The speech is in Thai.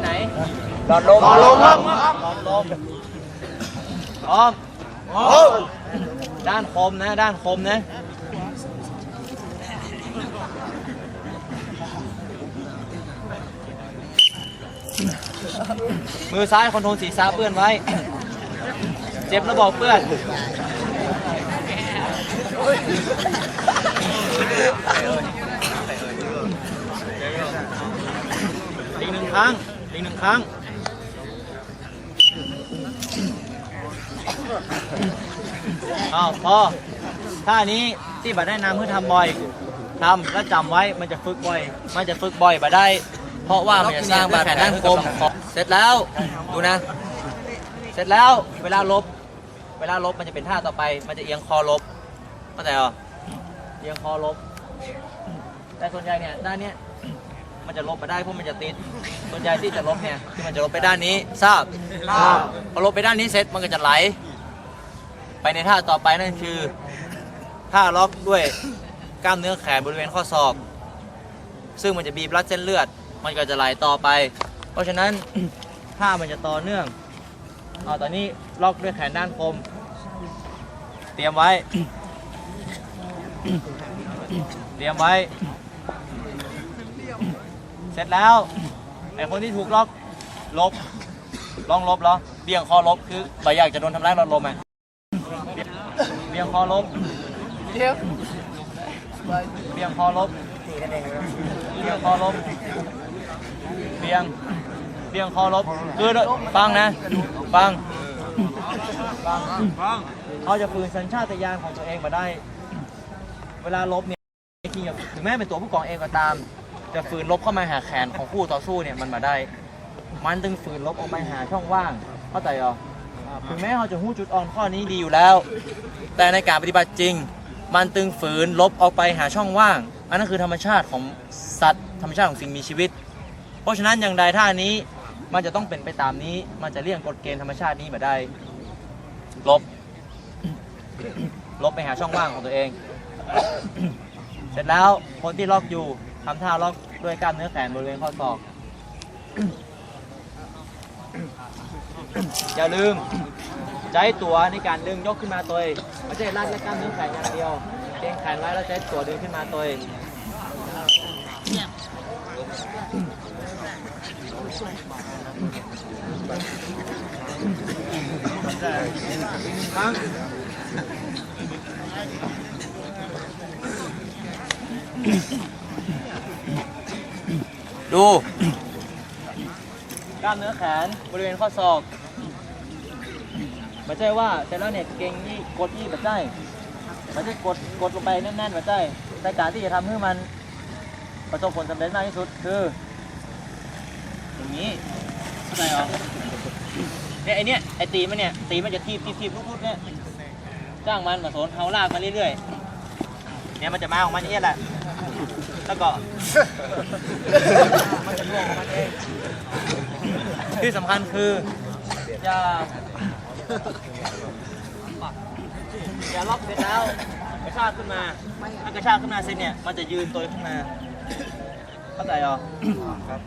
ที่ไหนหลอดลมหลอดลมครับหลอดลมพร้อมด้านคมนะ ด้านคมนะมือซ้ายคอนโทรลศีรษะเปื้อนไว้ เจ็บแล้วบอกเปื้อนอีกหนึ่งครั้งอีกห นึ่งครั้งอ้าวพอท่านี้ที่บัดได้นำเพื่อทำบ่อยทำแล้วจำไว้มันจะฝึกบ่อย มันจะฝึกบ่อยบัดได้ เพราะว่ามันจะสร้างบาดแผลด้านคมเสร็จแล้วดูนะ เสร็จแล้วเวลาลบ เวลาลบมันจะเป็นท่าต่อไป มันจะเอียงคอลบเข้าใจเหรอเอียงคอลบ แต่ส่วนใหญ่เนี่ยด้านเนี้ย มันจะลบมาได้เพราะมันจะติดส่วนใหญ่ที่จะลบเนี่ยที่มันจะลบไปด้านนี้ทราบพอลบไปด้านนี้เสร็จมันก็จะไหล ไปในท่าต่อไปนั่นคือท่าล็อกด้วยกล้ามเนื้อแขนบริเวณข้อศอก ซึ่งมันจะบีบรัดเส้นเลือด มันก็จะไหลต่อไป เพราะฉะนั้นท่ามันจะต่อเนื่องเอาตอนนี้ล็อกด้วยแขนด้านคม เตรียมไว้ เตรียมไว้เส ร็จแล้วไอ้คนที่ถูกล็อกลบลองลบเหรอเบี่ยงคอลบคือใบอยากจะโดนทำร้ายรอดลมอะเบี่ยงคอลบเบี่ยงคอลบเบี่ยงคอลบเบี่ยงเบี่ยงคอลบคือฟังนะฟังฟังเขาจะฝืนสัญชาตญาณของตัวเองมาได้ เวลาลบเนี่ยถึงแม้เป็นตัวผู้กองเองก็ตาม จะฝืนลบเข้ามาหาแขนของคู่ต่อสู้เนี่ยมันมาได้ มันตึงฝืนลบออกมาหาช่องว่าง เข้าใจเหรออ่าถึงแม้เราจะหู้จุดอ่อนข้อนี้ดีอยู่แล้ว แต่ในการปฏิบัติจริง มันตึงฝืนลบออกไปหาช่องว่าง อันนั้นคือธรรมชาติของสัตว์ธรรมชาติของสิ่งมีชีวิต เพราะฉะนั้นอย่างใดท่านี้มันจะต้องเป็นไปตามนี้ มันจะเลี่ยงกฎเกณฑ์ธรรมชาตินี้มาได้ ลบ ลบไปหาช่องว่างของตัวเอง เสร็จแล้วคนที่ล็อกอยู่ทำท่าล็อกด้วยกล้ามเนื้อแขนบริเวณข้อศอก อย่าลืมใช้ตัวในการดึงยกขึ้นมาตัวเองไม่ใช่รัดและกล้ามเนื้อแขนอย่างเดียวเกรงแขนไว้แล้วใช้ตัวดึงขึ้นมาตัวเองครั้ง ดู กล้ามเนื้อแขนบริเวณข้อศอกไม่ใช่ว่าแต่แล้วเนี่ยเก่งนี่กดนี่แบบได้ไม่ใช่กดกดลงไปแน่นๆแบบได้แต่การที่จะทำให้มันประสบผลสำเร็จมากที่สุดคืออย่างนี้เข้าใจหรอเนี่ยไอเนี้ยไอตีมันเนี่ยตีมันจะทีบทีบทีบลุกๆเนี่ยจ้างมันมาโสนเขาลากมาเรื่อยๆเนี่ยมันจะมาของมันอย่างนี้ยแหละ แล้วก็มันจะร่วงของมันเองที่สำคัญคืออย่าอย่าล็อกเสร็จแล้วกระชากขึ้นมาถ้ากระชากขึ้นมาเสร็จเนี่ยมันจะยืนตัวขึ้นมาเข้าใจเหรอครับ